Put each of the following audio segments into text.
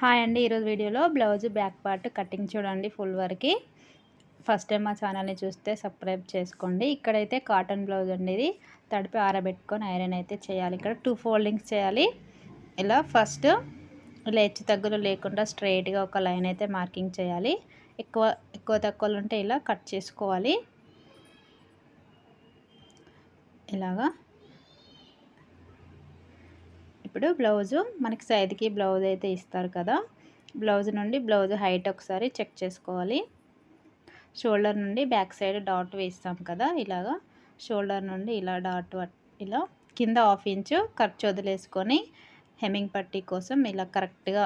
Hi అండి. ఈరోజు వీడియోలో బ్లౌజ్ బ్యాక్ పార్ట్ కటింగ్ చూడండి ఫుల్ వరకు. ఫస్ట్ టైం మా ఛానల్ని చూస్తే సబ్స్క్రైబ్ చేసుకోండి. ఇక్కడైతే కాటన్ బ్లౌజ్ అండి ఇది. తడిపి ఆరబెట్టుకొని ఐరన్ అయితే చేయాలి. ఇక్కడ టూ ఫోల్డింగ్స్ చేయాలి. ఇలా ఫస్ట్ ఇలా హెచ్చు తగ్గులు లేకుండా స్ట్రైట్గా ఒక లైన్ అయితే మార్కింగ్ చేయాలి. ఎక్కువ ఎక్కువ తక్కువలు ఉంటే ఇలా కట్ చేసుకోవాలి. ఇలాగా ఇప్పుడు బ్లౌజు మనకి సైడ్కి బ్లౌజ్ అయితే ఇస్తారు కదా. బ్లౌజ్ నుండి బ్లౌజ్ హైట్ ఒకసారి చెక్ చేసుకోవాలి. షోల్డర్ నుండి బ్యాక్ సైడ్ డాట్ వేస్తాం కదా ఇలాగా. షోల్డర్ నుండి ఇలా డాట్ ఇలా కింద హాఫ్ ఇంచు ఖర్చు వదిలేసుకొని హెమ్మింగ్ పట్టీ కోసం ఇలా కరెక్ట్గా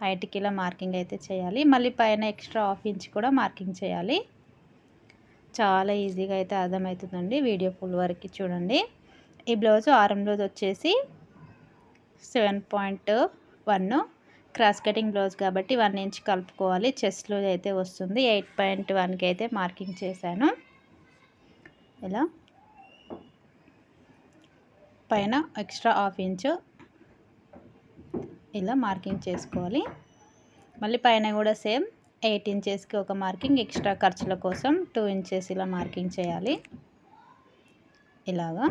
హైట్కి ఇలా మార్కింగ్ అయితే చేయాలి. మళ్ళీ పైన ఎక్స్ట్రా హాఫ్ ఇంచ్ కూడా మార్కింగ్ చేయాలి. చాలా ఈజీగా అయితే అర్థమవుతుందండి వీడియో ఫుల్ వరకు చూడండి. ఈ బ్లౌజ్ ఆరం బ్లౌజ్ వచ్చేసి seven point one cross cutting blouse కాబట్టి వన్ ఇంచ్ కలుపుకోవాలి. చెస్ట్లో అయితే వస్తుంది. ఎయిట్ పాయింట్ వన్కి అయితే మార్కింగ్ చేశాను. ఇలా. పైన ఎక్స్ట్రా హాఫ్ ఇంచు ఇలా మార్కింగ్ చేసుకోవాలి. మళ్ళీ పైన కూడా సేమ్ ఎయిట్ ఇంచెస్కి ఒక మార్కింగ్ ఎక్స్ట్రా ఖర్చుల కోసం టూ ఇంచెస్ ఇలా మార్కింగ్ చేయాలి. ఇలాగా.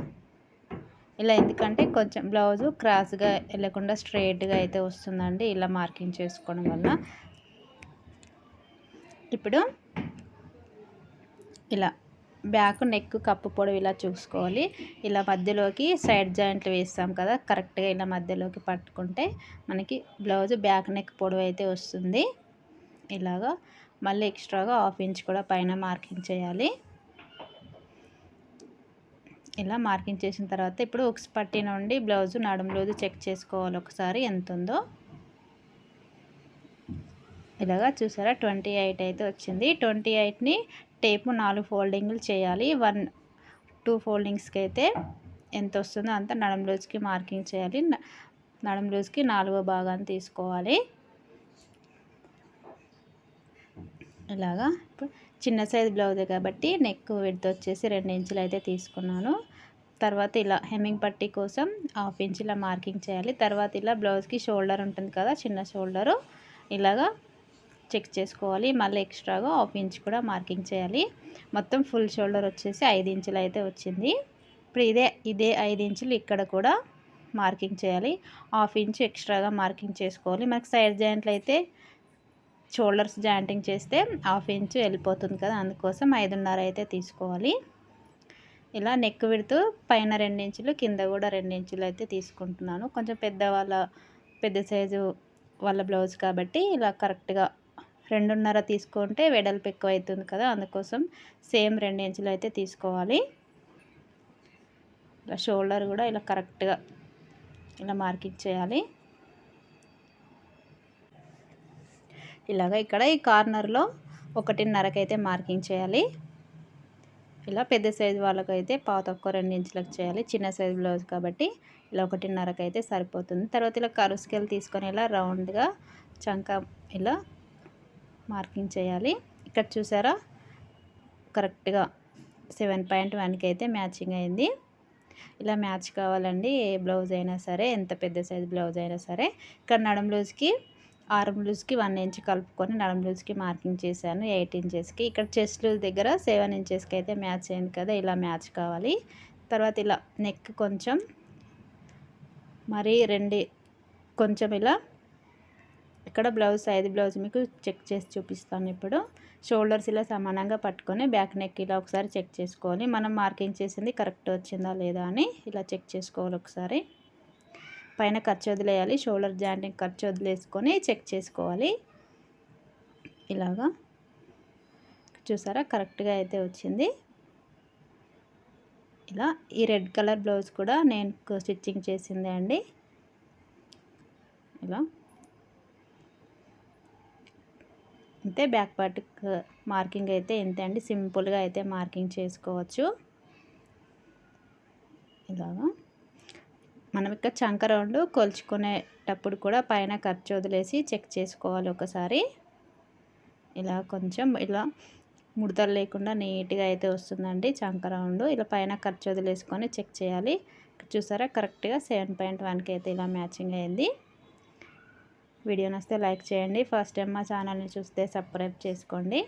ఇలా ఎందుకంటే కొంచెం బ్లౌజు క్రాస్గా వెళ్ళకుండా స్ట్రైట్గా అయితే వస్తుందండి. ఇలా మార్కింగ్ చేసుకోవడం వల్ల ఇప్పుడు ఇలా బ్యాక్ నెక్ కప్పు పొడవు ఇలా చూసుకోవాలి. ఇలా మధ్యలోకి సైడ్ జాయింట్లు వేస్తాం కదా కరెక్ట్గా ఇలా మధ్యలోకి పట్టుకుంటే మనకి బ్లౌజ్ బ్యాక్ నెక్ పొడవు అయితే వస్తుంది. ఇలాగా మళ్ళీ ఎక్స్ట్రాగా హాఫ్ ఇంచ్ కూడా పైన మార్కింగ్ చేయాలి. ఇలా మార్కింగ్ చేసిన తర్వాత ఇప్పుడు ఉక్స్ పట్టి నుండి బ్లౌజ్ నడుములోది చెక్ చేసుకోవాలి ఒకసారి ఎంత ఉందో ఇలాగా చూసారా ట్వంటీ ఎయిట్ అయితే వచ్చింది. ట్వంటీ ఎయిట్ని టేపు నాలుగు ఫోల్డింగ్లు చేయాలి. వన్ టూ ఫోల్డింగ్స్కి అయితే ఎంత వస్తుందో అంత నడుము రోజుకి మార్కింగ్ చేయాలి. నడుము రోజుకి నాలుగో భాగాన్ని తీసుకోవాలి. ఇలాగా ఇప్పుడు చిన్న సైజ్ బ్లౌజే కాబట్టి నెక్ విడత వచ్చేసి రెండు ఇంచులు అయితే తీసుకున్నాను. తర్వాత ఇలా హెమ్మింగ్ పట్టీ కోసం హాఫ్ ఇంచ్ ఇలా మార్కింగ్ చేయాలి. తర్వాత ఇలా బ్లౌజ్కి షోల్డర్ ఉంటుంది కదా చిన్న షోల్డరు. ఇలాగా చెక్ చేసుకోవాలి. మళ్ళీ ఎక్స్ట్రాగా హాఫ్ ఇంచ్ కూడా మార్కింగ్ చేయాలి. మొత్తం ఫుల్ షోల్డర్ వచ్చేసి ఐదు ఇంచులు అయితే వచ్చింది. ఇప్పుడు ఇదే ఇదే ఐదు ఇంచులు ఇక్కడ కూడా మార్కింగ్ చేయాలి. హాఫ్ ఇంచ్ ఎక్స్ట్రాగా మార్కింగ్ చేసుకోవాలి. మనకు సైడ్ జాయింట్లు అయితే షోల్డర్స్ జాయింటింగ్ చేస్తే హాఫ్ ఇంచ్ వెళ్ళిపోతుంది కదా అందుకోసం ఐదున్నర అయితే తీసుకోవాలి. ఇలా నెక్ విడుతూ పైన రెండించులు కింద కూడా రెండించులు అయితే తీసుకుంటున్నాను. కొంచెం పెద్ద వాళ్ళ పెద్ద సైజు వాళ్ళ బ్లౌజ్ కాబట్టి ఇలా కరెక్ట్గా రెండున్నర తీసుకుంటే వెడల్పు ఎక్కువ అవుతుంది కదా అందుకోసం సేమ్ రెండు ఇంచులు అయితే తీసుకోవాలి. ఇలా షోల్డర్ కూడా ఇలా కరెక్ట్గా ఇలా మార్కింగ్ చేయాలి ఇలాగ ఇక్కడ ఈ కార్నర్లో ఒకటిన్నరకైతే మార్కింగ్ చేయాలి. ఇలా పెద్ద సైజు వాళ్ళకైతే పావు తక్కువ రెండు ఇంచులకు చేయాలి. చిన్న సైజు బ్లౌజ్ కాబట్టి ఇలా ఒకటిన్నరకు అయితే సరిపోతుంది. తర్వాత ఇలా కరు స్కేల్ తీసుకొని ఇలా రౌండ్గా చంక ఇలా మార్కింగ్ చేయాలి. ఇక్కడ చూసారా? కరెక్ట్గా సెవెన్ పాయింట్ వన్కి అయితే మ్యాచింగ్ అయింది. ఇలా మ్యాచ్ కావాలండి ఏ బ్లౌజ్ అయినా సరే ఎంత పెద్ద సైజు బ్లౌజ్ అయినా సరే. ఇక్కడ నడుం బ్లౌజ్కి ఆర్మ్ లూజ్కి వన్ ఇంచ్ కలుపుకొని నడుం లూజ్కి మార్కింగ్ చేశాను. ఎయిట్ ఇంచెస్కి. ఇక్కడ చెస్ట్ లూజ్ దగ్గర సెవెన్ ఇంచెస్కి అయితే మ్యాచ్ అయింది కదా ఇలా మ్యాచ్ కావాలి. తర్వాత ఇలా నెక్ కొంచెం మరి రెండు కొంచెం ఇలా ఇక్కడ బ్లౌజ్ ఐదు బ్లౌజ్ మీకు చెక్ చేసి చూపిస్తాను ఇప్పుడు. షోల్డర్స్ ఇలా సమానంగా పట్టుకొని బ్యాక్ నెక్ ఇలా ఒకసారి చెక్ చేసుకోవాలి. మనం మార్కింగ్ చేసింది కరెక్ట్ వచ్చిందా లేదా అని ఇలా చెక్ చేసుకోవాలి ఒకసారి. పైన ఖర్చు వదిలేయాలి. షోల్డర్ జాయింట్ని ఖర్చు వదిలేసుకొని చెక్ చేసుకోవాలి. ఇలాగా. చూసారా? కరెక్ట్గా అయితే వచ్చింది. ఇలా ఈ రెడ్ కలర్ బ్లౌజ్ కూడా నేను స్టిచ్చింగ్ చేసిందే అండి. ఇలా. అంతే బ్యాక్ పార్ట్ మార్కింగ్ అయితే ఇంతే అండి. సింపుల్గా అయితే మార్కింగ్ చేసుకోవచ్చు. ఇలాగా. మనం ఇక్కడ చంక రౌండ్ కొలుచుకునేటప్పుడు కూడా పైన ఖర్చు వదిలేసి చెక్ చేసుకోవాలి ఒకసారి. ఇలా కొంచెం ఇలా ముడతలు లేకుండా నీట్గా అయితే వస్తుందండి చంక రౌండ్. ఇలా పైన ఖర్చు వదిలేసుకొని చెక్ చేయాలి. చూసారా? కరెక్ట్గా సెవెన్ పాయింట్ వన్కి అయితే ఇలా మ్యాచింగ్ అయింది. వీడియో నస్తే లైక్ చేయండి. ఫస్ట్ టైం మా ఛానల్ని చూస్తే సబ్స్క్రైబ్ చేసుకోండి.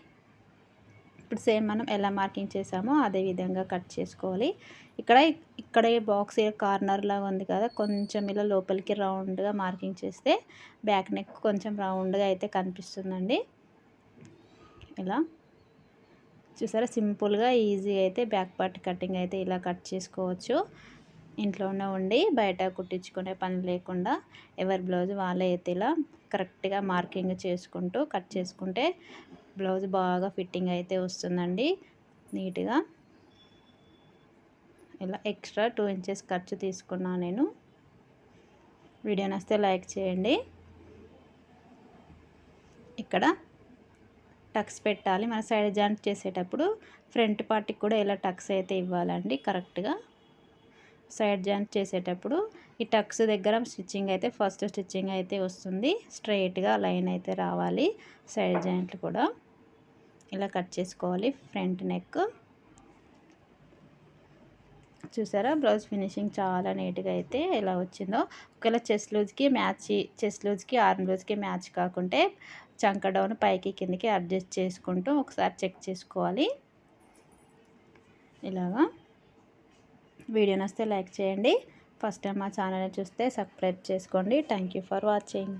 ఇప్పుడు సేమ్ మనం ఎలా మార్కింగ్ చేసామో అదే విధంగా కట్ చేసుకోవాలి. ఇక్కడ ఇక్కడ బాక్స్ కార్నర్ లాగా ఉంది కదా కొంచెం ఇలా లోపలికి రౌండ్గా మార్కింగ్ చేస్తే బ్యాక్ నెక్ కొంచెం రౌండ్గా అయితే కనిపిస్తుందండి. ఇలా. చూసారా? సింపుల్గా ఈజీ అయితే బ్యాక్ పార్ట్ కటింగ్ అయితే ఇలా కట్ చేసుకోవచ్చు. ఇంట్లోనే ఉండి బయట కుట్టించుకునే పని లేకుండా ఎవరి బ్లౌజ్ వాళ్ళే అయితే ఇలా కరెక్ట్గా మార్కింగ్ చేసుకుంటూ కట్ చేసుకుంటే బ్లౌజ్ బాగా ఫిట్టింగ్ అయితే వస్తుందండి. నీట్గా. ఇలా ఎక్స్ట్రా టూ ఇంచెస్ ఖర్చు తీసుకున్నాను నేను. వీడియో నస్తే లైక్ చేయండి. ఇక్కడ టక్స్ పెట్టాలి. మన సైడ్ జాయింట్ చేసేటప్పుడు ఫ్రంట్ పార్ట్కి కూడా ఇలా టక్స్ అయితే ఇవ్వాలండి కరెక్ట్గా. సైడ్ జాయింట్ చేసేటప్పుడు ఈ టక్స్ దగ్గర స్టిచ్చింగ్ అయితే ఫస్ట్ స్టిచ్చింగ్ అయితే వస్తుంది. స్ట్రైట్గా లైన్ అయితే రావాలి సైడ్ జాయింట్లు కూడా. ఇలా కట్ చేసుకోవాలి ఫ్రంట్ నెక్. చూసారా? బ్లౌజ్ ఫినిషింగ్ చాలా నీట్గా అయితే ఎలా వచ్చిందో. ఒకవేళ చెస్ట్ లూజ్కి మ్యాచ్ చెస్ లూజ్కి ఆర్మ్ లూజ్కి మ్యాచ్ కాకుంటే చంక డౌన్ పైకి కిందకి అడ్జస్ట్ చేసుకుంటూ ఒకసారి చెక్ చేసుకోవాలి. ఇలాగా. వీడియో నస్తే లైక్ చేయండి. ఫస్ట్ టైం మా ఛానల్ని చూస్తే సబ్స్క్రైబ్ చేసుకోండి. Thank for watching.